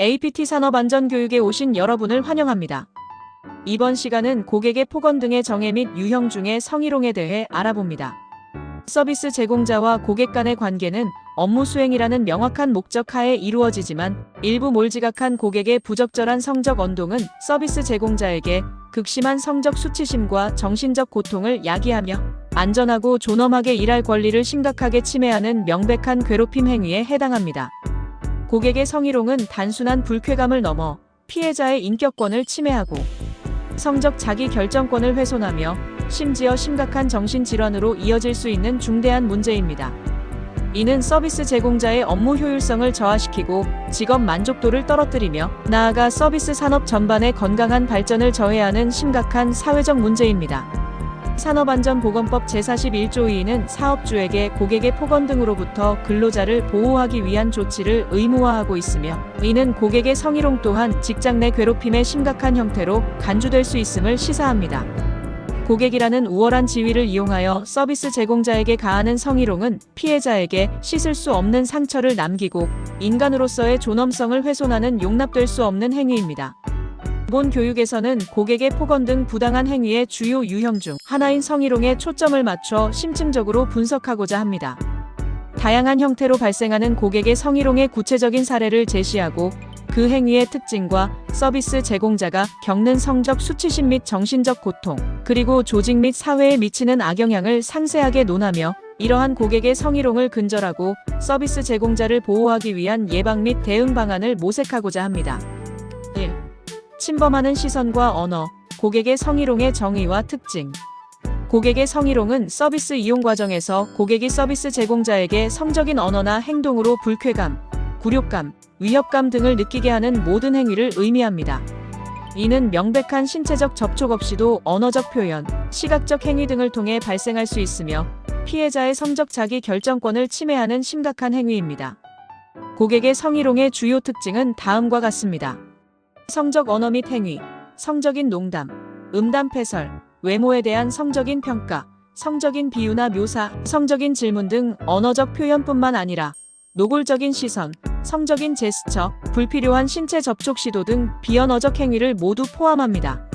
APT 산업안전교육에 오신 여러분을 환영합니다. 이번 시간은 고객의 폭언 등의 정해 및 유형 중의 성희롱에 대해 알아봅니다. 서비스 제공자와 고객 간의 관계는 업무 수행이라는 명확한 목적 하에 이루어지지만 일부 몰지각한 고객의 부적절한 성적 언동은 서비스 제공자에게 극심한 성적 수치심과 정신적 고통을 야기하며 안전하고 존엄하게 일할 권리를 심각하게 침해하는 명백한 괴롭힘 행위에 해당합니다. 고객의 성희롱은 단순한 불쾌감을 넘어 피해자의 인격권을 침해하고 성적 자기 결정권을 훼손하며 심지어 심각한 정신질환으로 이어질 수 있는 중대한 문제입니다. 이는 서비스 제공자의 업무 효율성을 저하시키고 직업 만족도를 떨어뜨리며 나아가 서비스 산업 전반의 건강한 발전을 저해하는 심각한 사회적 문제입니다. 산업안전보건법 제41조 2는 사업주에게 고객의 폭언 등으로부터 근로자를 보호하기 위한 조치를 의무화하고 있으며 이는 고객의 성희롱 또한 직장 내 괴롭힘의 심각한 형태로 간주될 수 있음을 시사합니다. 고객이라는 우월한 지위를 이용하여 서비스 제공자에게 가하는 성희롱은 피해자에게 씻을 수 없는 상처를 남기고 인간으로서의 존엄성을 훼손하는 용납될 수 없는 행위입니다. 본 교육에서는 고객의 폭언 등 부당한 행위의 주요 유형 중 하나인 성희롱에 초점을 맞춰 심층적으로 분석하고자 합니다. 다양한 형태로 발생하는 고객의 성희롱의 구체적인 사례를 제시하고 그 행위의 특징과 서비스 제공자가 겪는 성적 수치심 및 정신적 고통, 그리고 조직 및 사회에 미치는 악영향을 상세하게 논하며 이러한 고객의 성희롱을 근절하고 서비스 제공자를 보호하기 위한 예방 및 대응 방안을 모색하고자 합니다. 1. 침범하는 시선과 언어, 고객의 성희롱의 정의와 특징. 고객의 성희롱은 서비스 이용 과정에서 고객이 서비스 제공자에게 성적인 언어나 행동으로 불쾌감, 굴욕감, 위협감 등을 느끼게 하는 모든 행위를 의미합니다. 이는 명백한 신체적 접촉 없이도 언어적 표현, 시각적 행위 등을 통해 발생할 수 있으며 피해자의 성적 자기 결정권을 침해하는 심각한 행위입니다. 고객의 성희롱의 주요 특징은 다음과 같습니다. 성적 언어 및 행위, 성적인 농담, 음담 패설, 외모에 대한 성적인 평가, 성적인 비유나 묘사, 성적인 질문 등 언어적 표현뿐만 아니라 노골적인 시선, 성적인 제스처, 불필요한 신체 접촉 시도 등 비언어적 행위를 모두 포함합니다.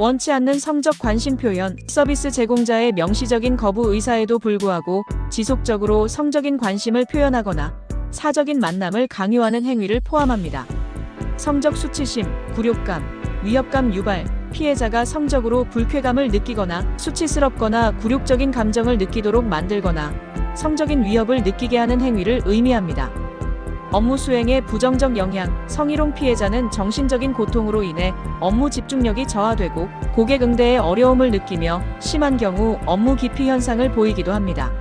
원치 않는 성적 관심 표현, 서비스 제공자의 명시적인 거부 의사에도 불구하고 지속적으로 성적인 관심을 표현하거나 사적인 만남을 강요하는 행위를 포함합니다. 성적 수치심, 굴욕감, 위협감 유발, 피해자가 성적으로 불쾌감을 느끼거나 수치스럽거나 굴욕적인 감정을 느끼도록 만들거나 성적인 위협을 느끼게 하는 행위를 의미합니다. 업무 수행에 부정적 영향, 성희롱 피해자는 정신적인 고통으로 인해 업무 집중력이 저하되고 고객 응대에 어려움을 느끼며 심한 경우 업무 기피 현상을 보이기도 합니다.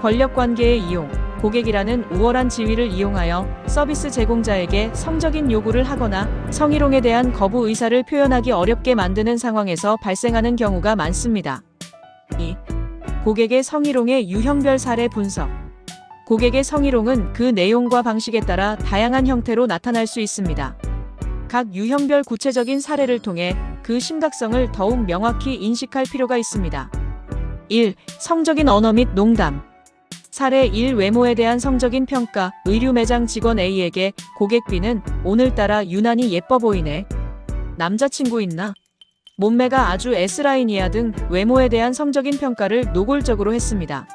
권력 관계의 이용, 고객이라는 우월한 지위를 이용하여 서비스 제공자에게 성적인 요구를 하거나 성희롱에 대한 거부 의사를 표현하기 어렵게 만드는 상황에서 발생하는 경우가 많습니다. 2. 고객의 성희롱의 유형별 사례 분석. 고객의 성희롱은 그 내용과 방식에 따라 다양한 형태로 나타날 수 있습니다. 각 유형별 구체적인 사례를 통해 그 심각성을 더욱 명확히 인식할 필요가 있습니다. 1. 성적인 언어 및 농담. 사례 1 외모에 대한 성적인 평가 의류 매장 직원 A에게 고객 B는 오늘따라 유난히 예뻐 보이네. 남자친구 있나? 몸매가 아주 S라인이야 등 외모에 대한 성적인 평가를 노골적으로 했습니다.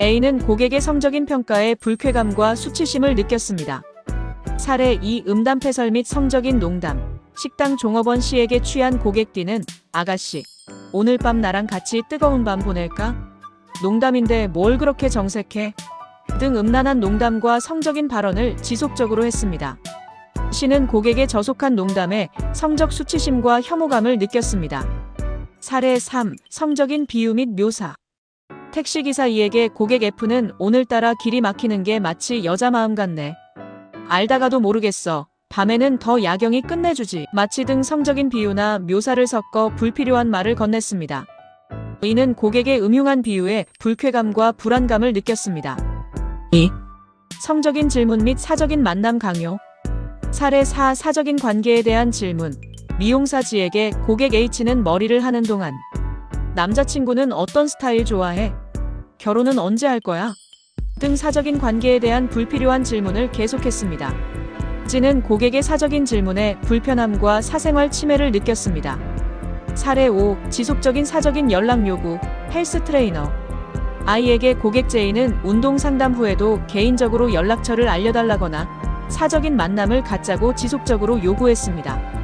A는 고객의 성적인 평가에 불쾌감과 수치심을 느꼈습니다. 사례 2 음담 패설 및 성적인 농담 식당 종업원 C에게 취한 고객 D는 아가씨 오늘 밤 나랑 같이 뜨거운 밤 보낼까? 농담인데 뭘 그렇게 정색해? 등 음란한 농담과 성적인 발언을 지속적으로 했습니다. 씨는 고객의 저속한 농담에 성적 수치심과 혐오감을 느꼈습니다. 사례 3. 성적인 비유 및 묘사. 택시기사 이에게 고객 F는 오늘따라 길이 막히는 게 마치 여자 마음 같네. 알다가도 모르겠어. 밤에는 더 야경이 끝내주지. 마치 등 성적인 비유나 묘사를 섞어 불필요한 말을 건넸습니다. 이는 고객의 음흉한 비유에 불쾌감과 불안감을 느꼈습니다. 2. 성적인 질문 및 사적인 만남 강요. 사례 4 사적인 관계에 대한 질문. 미용사 지에게 고객 H는 머리를 하는 동안 남자친구는 어떤 스타일 좋아해? 결혼은 언제 할 거야? 등 사적인 관계에 대한 불필요한 질문을 계속했습니다. 백지는 고객의 사적인 질문에 불편함과 사생활 침해를 느꼈습니다. 사례 5. 지속적인 사적인 연락 요구. 헬스 트레이너. 아이에게 고객 제이는 운동 상담 후에도 개인적으로 연락처를 알려달라거나 사적인 만남을 갖자고 지속적으로 요구했습니다.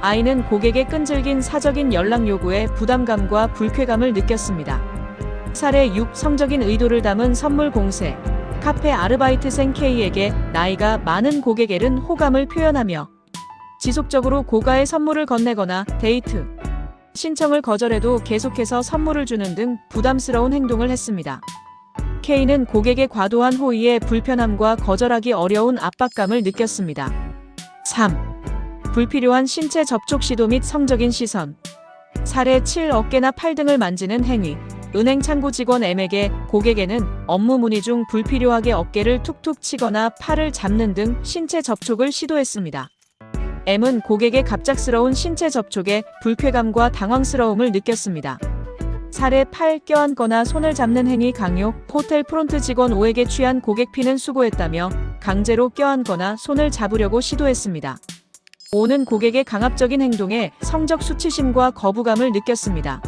아이는 고객의 끈질긴 사적인 연락 요구에 부담감과 불쾌감을 느꼈습니다. 사례 6. 성적인 의도를 담은 선물 공세. 카페 아르바이트생 K에게 나이가 많은 고객에는 호감을 표현하며 지속적으로 고가의 선물을 건네거나 데이트, 신청을 거절해도 계속해서 선물을 주는 등 부담스러운 행동을 했습니다. K는 고객의 과도한 호의에 불편함과 거절하기 어려운 압박감을 느꼈습니다. 3. 불필요한 신체 접촉 시도 및 성적인 시선. 사례 7. 어깨나 팔 등을 만지는 행위. 은행 창구 직원 M에게 고객에는 업무 문의 중 불필요하게 어깨를 툭툭 치거나 팔을 잡는 등 신체 접촉을 시도했습니다. M은 고객의 갑작스러운 신체 접촉에 불쾌감과 당황스러움을 느꼈습니다. 사례 8. 껴안거나 손을 잡는 행위 강요. 호텔 프론트 직원 O에게 취한 고객 P는 수고했다며 강제로 껴안거나 손을 잡으려고 시도했습니다. O는 고객의 강압적인 행동에 성적 수치심과 거부감을 느꼈습니다.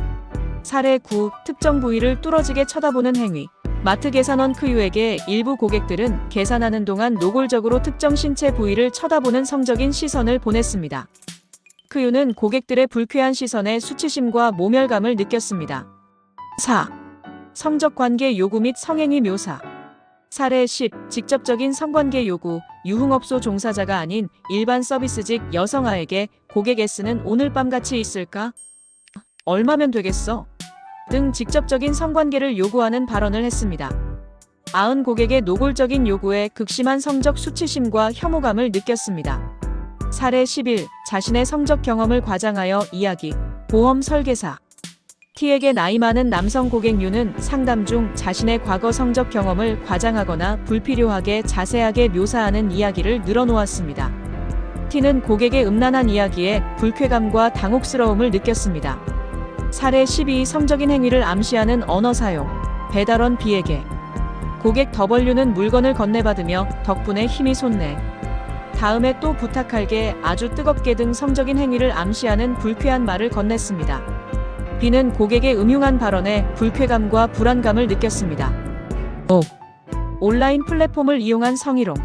사례 9. 특정 부위를 뚫어지게 쳐다보는 행위. 마트 계산원 크유에게 일부 고객들은 계산하는 동안 노골적으로 특정 신체 부위를 쳐다보는 성적인 시선을 보냈습니다. 크유는 고객들의 불쾌한 시선에 수치심과 모멸감을 느꼈습니다. 4. 성적 관계 요구 및 성행위 묘사. 사례 10. 직접적인 성관계 요구. 유흥업소 종사자가 아닌 일반 서비스직 여성아에게 고객 S는 오늘 밤 같이 있을까? 얼마면 되겠어? 등 직접적인 성관계를 요구하는 발언을 했습니다. 아은 고객의 노골적인 요구에 극심한 성적 수치심과 혐오감을 느꼈습니다. 사례 11. 자신의 성적 경험을 과장하여 이야기. 보험 설계사. T에게 나이 많은 남성 고객 유는 상담 중 자신의 과거 성적 경험을 과장하거나 불필요하게 자세하게 묘사하는 이야기를 늘어놓았습니다. T는 고객의 음란한 이야기에 불쾌감과 당혹스러움을 느꼈습니다. 사례 12 성적인 행위를 암시하는 언어 사용. 배달원 B에게 고객 W는 물건을 건네받으며 덕분에 힘이 솟네. 다음에 또 부탁할게 아주 뜨겁게 등 성적인 행위를 암시하는 불쾌한 말을 건넸습니다. B는 고객의 음흉한 발언에 불쾌감과 불안감을 느꼈습니다. 5. 온라인 플랫폼을 이용한 성희롱.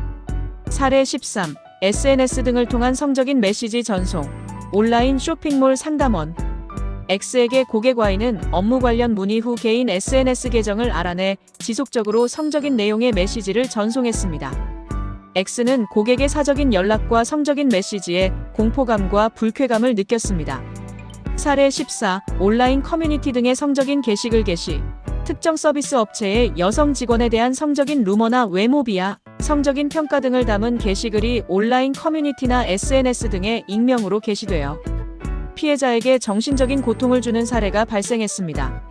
사례 13. SNS 등을 통한 성적인 메시지 전송. 온라인 쇼핑몰 상담원. X에게 고객 Y는 업무 관련 문의 후 개인 SNS 계정을 알아내 지속적으로 성적인 내용의 메시지를 전송했습니다. X는 고객의 사적인 연락과 성적인 메시지에 공포감과 불쾌감을 느꼈습니다. 사례 14. 온라인 커뮤니티 등의 성적인 게시글 게시. 특정 서비스 업체의 여성 직원에 대한 성적인 루머나 외모 비하, 성적인 평가 등을 담은 게시글이 온라인 커뮤니티나 SNS 등의 익명으로 게시되어 피해자에게 정신적인 고통을 주는 사례가 발생했습니다.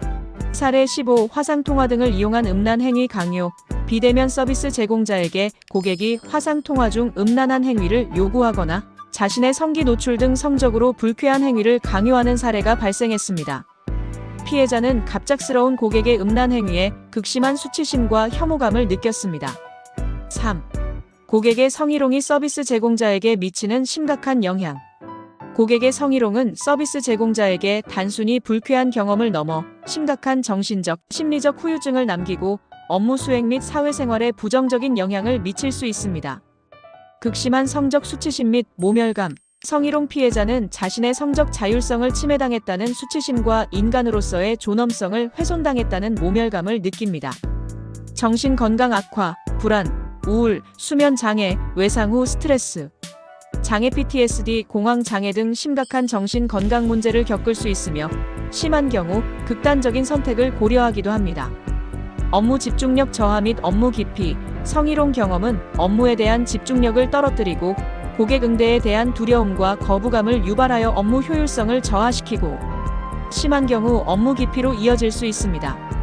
사례 15. 화상통화 등을 이용한 음란 행위 강요. 비대면 서비스 제공자에게 고객이 화상통화 중 음란한 행위를 요구하거나 자신의 성기 노출 등 성적으로 불쾌한 행위를 강요하는 사례가 발생했습니다. 피해자는 갑작스러운 고객의 음란 행위에 극심한 수치심과 혐오감을 느꼈습니다. 3. 고객의 성희롱이 서비스 제공자에게 미치는 심각한 영향. 고객의 성희롱은 서비스 제공자에게 단순히 불쾌한 경험을 넘어 심각한 정신적, 심리적 후유증을 남기고 업무 수행 및 사회생활에 부정적인 영향을 미칠 수 있습니다. 극심한 성적 수치심 및 모멸감, 성희롱 피해자는 자신의 성적 자율성을 침해당했다는 수치심과 인간으로서의 존엄성을 훼손당했다는 모멸감을 느낍니다. 정신 건강 악화, 불안, 우울, 수면 장애, 외상 후 스트레스, 장애 PTSD, 공황 장애 등 심각한 정신 건강 문제를 겪을 수 있으며 심한 경우 극단적인 선택을 고려하기도 합니다. 업무 집중력 저하 및 업무 기피, 성희롱 경험은 업무에 대한 집중력을 떨어뜨리고 고객 응대에 대한 두려움과 거부감을 유발하여 업무 효율성을 저하시키고 심한 경우 업무 기피로 이어질 수 있습니다.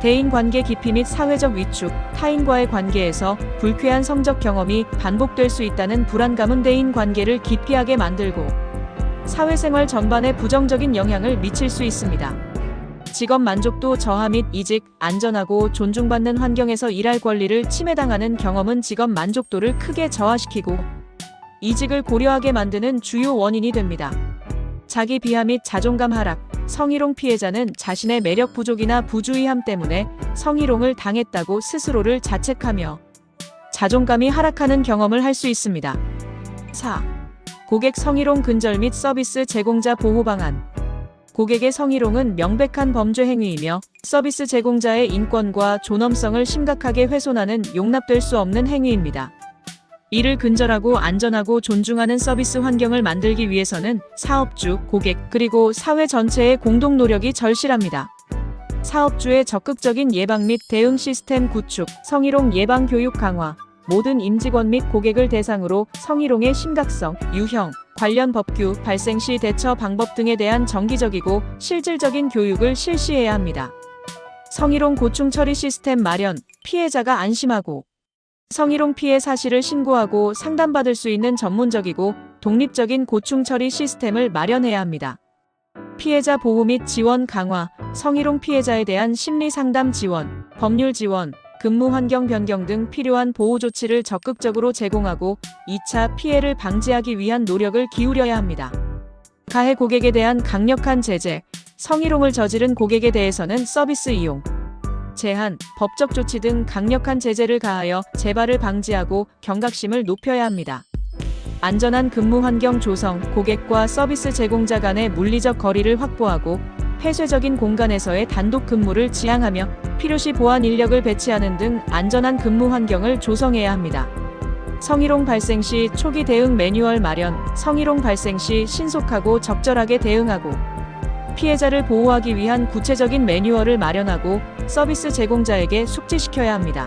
대인 관계 기피 및 사회적 위축, 타인과의 관계에서 불쾌한 성적 경험이 반복될 수 있다는 불안감은 대인 관계를 기피하게 만들고 사회생활 전반에 부정적인 영향을 미칠 수 있습니다. 직업 만족도 저하 및 이직, 안전하고 존중받는 환경에서 일할 권리를 침해당하는 경험은 직업 만족도를 크게 저하시키고 이직을 고려하게 만드는 주요 원인이 됩니다. 자기 비하 및 자존감 하락, 성희롱 피해자는 자신의 매력 부족이나 부주의함 때문에 성희롱을 당했다고 스스로를 자책하며 자존감이 하락하는 경험을 할 수 있습니다. 4. 고객 성희롱 근절 및 서비스 제공자 보호 방안. 고객의 성희롱은 명백한 범죄 행위이며 서비스 제공자의 인권과 존엄성을 심각하게 훼손하는 용납될 수 없는 행위입니다. 이를 근절하고 안전하고 존중하는 서비스 환경을 만들기 위해서는 사업주, 고객, 그리고 사회 전체의 공동 노력이 절실합니다. 사업주의 적극적인 예방 및 대응 시스템 구축, 성희롱 예방 교육 강화, 모든 임직원 및 고객을 대상으로 성희롱의 심각성, 유형, 관련 법규, 발생 시 대처 방법 등에 대한 정기적이고 실질적인 교육을 실시해야 합니다. 성희롱 고충 처리 시스템 마련, 피해자가 안심하고 성희롱 피해 사실을 신고하고 상담받을 수 있는 전문적이고 독립적인 고충 처리 시스템을 마련해야 합니다. 피해자 보호 및 지원 강화, 성희롱 피해자에 대한 심리 상담 지원, 법률 지원, 근무 환경 변경 등 필요한 보호 조치를 적극적으로 제공하고 2차 피해를 방지하기 위한 노력을 기울여야 합니다. 가해 고객에 대한 강력한 제재, 성희롱을 저지른 고객에 대해서는 서비스 이용, 제한, 법적 조치 등 강력한 제재를 가하여 재발을 방지하고 경각심을 높여야 합니다. 안전한 근무 환경 조성, 고객과 서비스 제공자 간의 물리적 거리를 확보하고 폐쇄적인 공간에서의 단독 근무를 지향하며 필요시 보안 인력을 배치하는 등 안전한 근무 환경을 조성해야 합니다. 성희롱 발생 시 초기 대응 매뉴얼 마련, 성희롱 발생 시 신속하고 적절하게 대응하고 피해자를 보호하기 위한 구체적인 매뉴얼을 마련하고 서비스 제공자에게 숙지시켜야 합니다.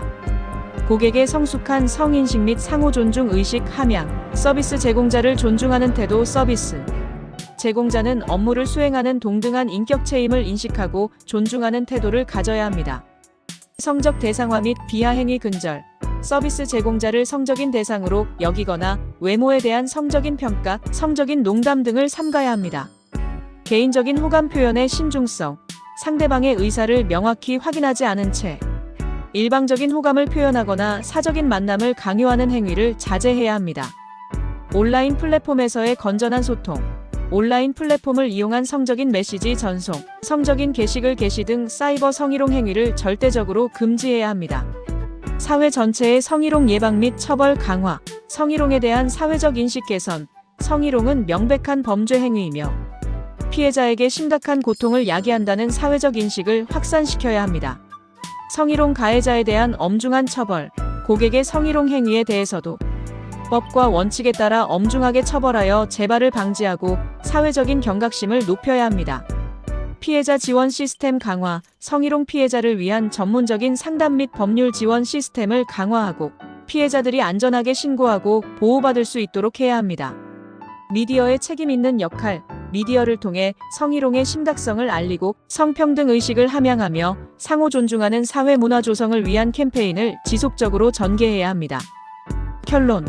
고객의 성숙한 성인식 및 상호 존중 의식 함양, 서비스 제공자를 존중하는 태도 서비스. 제공자는 업무를 수행하는 동등한 인격체임을 인식하고 존중하는 태도를 가져야 합니다. 성적 대상화 및 비하 행위 근절. 서비스 제공자를 성적인 대상으로 여기거나 외모에 대한 성적인 평가, 성적인 농담 등을 삼가야 합니다. 개인적인 호감 표현의 신중성. 상대방의 의사를 명확히 확인하지 않은 채 일방적인 호감을 표현하거나 사적인 만남을 강요하는 행위를 자제해야 합니다. 온라인 플랫폼에서의 건전한 소통. 온라인 플랫폼을 이용한 성적인 메시지 전송, 성적인 게시글 게시 등 사이버 성희롱 행위를 절대적으로 금지해야 합니다. 사회 전체의 성희롱 예방 및 처벌 강화, 성희롱에 대한 사회적 인식 개선, 성희롱은 명백한 범죄 행위이며 피해자에게 심각한 고통을 야기한다는 사회적 인식을 확산시켜야 합니다. 성희롱 가해자에 대한 엄중한 처벌, 고객의 성희롱 행위에 대해서도 법과 원칙에 따라 엄중하게 처벌하여 재발을 방지하고 사회적인 경각심을 높여야 합니다. 피해자 지원 시스템 강화, 성희롱 피해자를 위한 전문적인 상담 및 법률 지원 시스템을 강화하고 피해자들이 안전하게 신고하고 보호받을 수 있도록 해야 합니다. 미디어의 책임 있는 역할, 미디어를 통해 성희롱의 심각성을 알리고 성평등 의식을 함양하며 상호 존중하는 사회 문화 조성을 위한 캠페인을 지속적으로 전개해야 합니다. 결론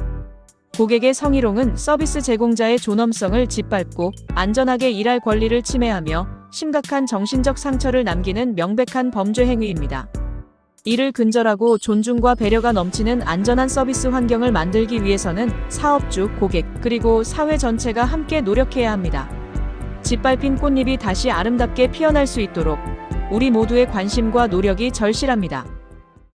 고객의 성희롱은 서비스 제공자의 존엄성을 짓밟고 안전하게 일할 권리를 침해하며 심각한 정신적 상처를 남기는 명백한 범죄 행위입니다. 이를 근절하고 존중과 배려가 넘치는 안전한 서비스 환경을 만들기 위해서는 사업주, 고객, 그리고 사회 전체가 함께 노력해야 합니다. 짓밟힌 꽃잎이 다시 아름답게 피어날 수 있도록 우리 모두의 관심과 노력이 절실합니다.